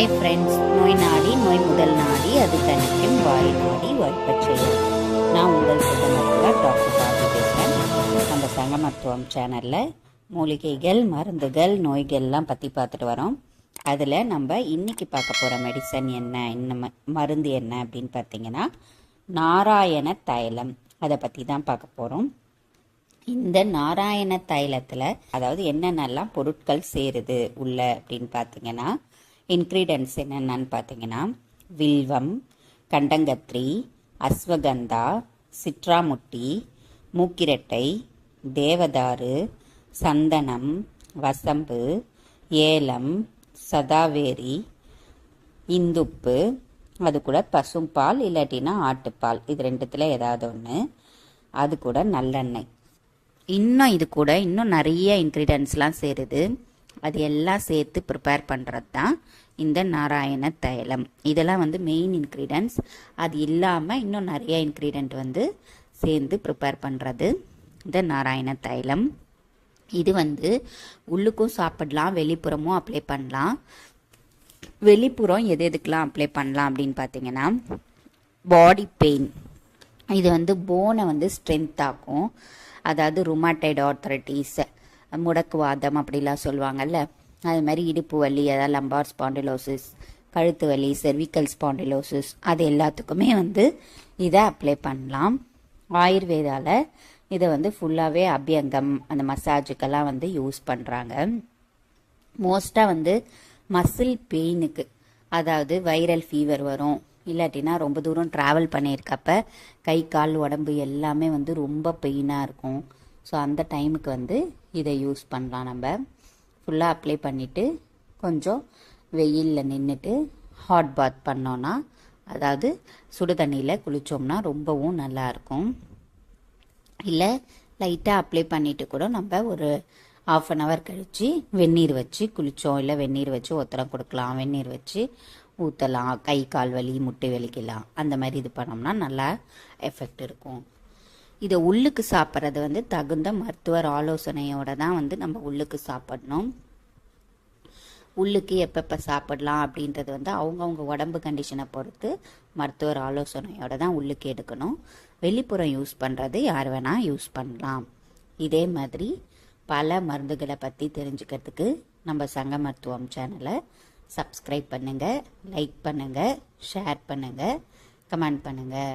Hi friends நோய் நாடி நோய் முதல் நாடி அது தணிக்கும் வாய் நாடி வாய்ப்பச் செய்யும் நான் உங்கள் சுக மருத்துவர் டாக்டர் பாபு பேசுகிறேன் நம்ம சங்க மருத்துவம் சேனலில் மூலிகைகள் மருந்துகள் நோய்கள்லாம் பற்றி பார்த்துட்டு வரோம். அதில் நம்ம இன்னைக்கு பார்க்க போகிற மெடிசன் என்ன என்ன மருந்து என்ன அப்படின்னு பார்த்தீங்கன்னா நாராயண தைலம். அதை பற்றி தான் பார்க்க போகிறோம் இந்த நாராயண தைலத்தில் அதாவது என்னென்னலாம் பொருட்கள் சேருது உள்ள அப்படின்னு பார்த்தீங்கன்னா இன்க்ரீடியன்ஸ் என்னென்னு பார்த்தீங்கன்னா வில்வம் கண்டங்கத்திரி அஸ்வகந்தா சிற்றாமுட்டி மூக்கிரட்டை தேவதாரு சந்தனம் வசம்பு ஏலம் சதாவேரி இந்துப்பு அது கூட பசும்பால் இல்லாட்டினா ஆட்டுப்பால். இது ரெண்டுத்தில் ஏதாவது ஒன்று அது கூட நல்லெண்ணெய். இன்னும் இது கூட இன்னும் நிறைய இன்க்ரீடியன்ஸ்லாம் சேருது. அது எல்லாம் சேர்த்து ப்ரிப்பேர் பண்ணுறது தான் இந்த நாராயண தைலம். இதெல்லாம் வந்து மெயின் இன்க்ரீடியன்ஸ் அது இல்லாமல் இன்னும் நிறைய இன்க்ரீடியன்ட் வந்து சேர்ந்து ப்ரிப்பேர் பண்ணுறது இந்த நாராயண தைலம். இது வந்து உள்ளுக்கும் சாப்பிடலாம் வெளிப்புறமும் அப்ளை பண்ணலாம். வெளிப்புறம் எது எதுக்கெலாம் அப்ளை பண்ணலாம் அப்படின்னு பார்த்தீங்கன்னா பாடி பெயின் இது வந்து போனை வந்து ஸ்ட்ரென்த் ஆக்கும். அதாவது ருமாட்டைட் ஆர்த்தரைட்டிஸ் முடக்குவாதம் அப்படிலாம் சொல்லுவாங்கல்ல. அது மாதிரி இடுப்பு வலி அதாவது லம்பார் ஸ்பாண்டிலோசிஸ் கழுத்து வலி செர்விக்கல் ஸ்பாண்டிலோசிஸ் அது எல்லாத்துக்குமே வந்து இதை அப்ளை பண்ணலாம். ஆயுர்வேதாவில் இதை வந்து ஃபுல்லாகவே அபியங்கம் அந்த மசாஜுக்கெல்லாம் வந்து யூஸ் பண்ணுறாங்க மோஸ்ட்டாக வந்து மசில் பெயினுக்கு அதாவது வைரல் ஃபீவர் வரும். இல்லாட்டினா ரொம்ப தூரம் ட்ராவல் பண்ணியிருக்கப்ப கை கால் உடம்பு எல்லாமே வந்து ரொம்ப பெயினாக இருக்கும். ஸோ அந்த டைமுக்கு வந்து இதை யூஸ் பண்ணலாம் நம்ம. ஃபுல்லாக அப்ளை பண்ணிவிட்டு கொஞ்சம் வெயிலில் நின்றுட்டு ஹாட் பாத் பண்ணோன்னா அதாவது சுடு தண்ணியில் குளித்தோம்னா ரொம்பவும் நல்லாயிருக்கும். இல்லை லைட்டாக அப்ளை பண்ணிவிட்டு கூட நம்ம ஒரு ஆஃப் அன் ஹவர் கழித்து வெந்நீர் வச்சு குளித்தோம் இல்லை வெந்நீர் வச்சு ஒத்தரம் கொடுக்கலாம். வெந்நீர் வச்சு ஊற்றலாம் கை கால் வலி முட்டை வலிக்கலாம் அந்த மாதிரி இது பண்ணோம்னா நல்லா எஃபெக்ட் இருக்கும். இதை உள்ளுக்கு சாப்பிட்றது வந்து தகுந்த மருத்துவர் ஆலோசனையோடு தான் வந்து நம்ம உள்ளுக்கு சாப்பிடணும். உள்ளுக்கு எப்பப்போ சாப்பிடலாம் அப்படின்றது வந்து அவங்கவுங்க உடம்பு கண்டிஷனை பொறுத்து மருத்துவர் ஆலோசனையோட தான் உள்ளுக்கு எடுக்கணும். வெளிப்புறம் யூஸ் பண்ணுறது யார் வேணால் யூஸ் பண்ணலாம். இதே மாதிரி பல மருந்துகளை பற்றி தெரிஞ்சுக்கிறதுக்கு நம்ம சங்க மருத்துவம் சேனலை சப்ஸ்கிரைப் பண்ணுங்கள் லைக் பண்ணுங்கள் ஷேர் பண்ணுங்கள் கமெண்ட் பண்ணுங்கள்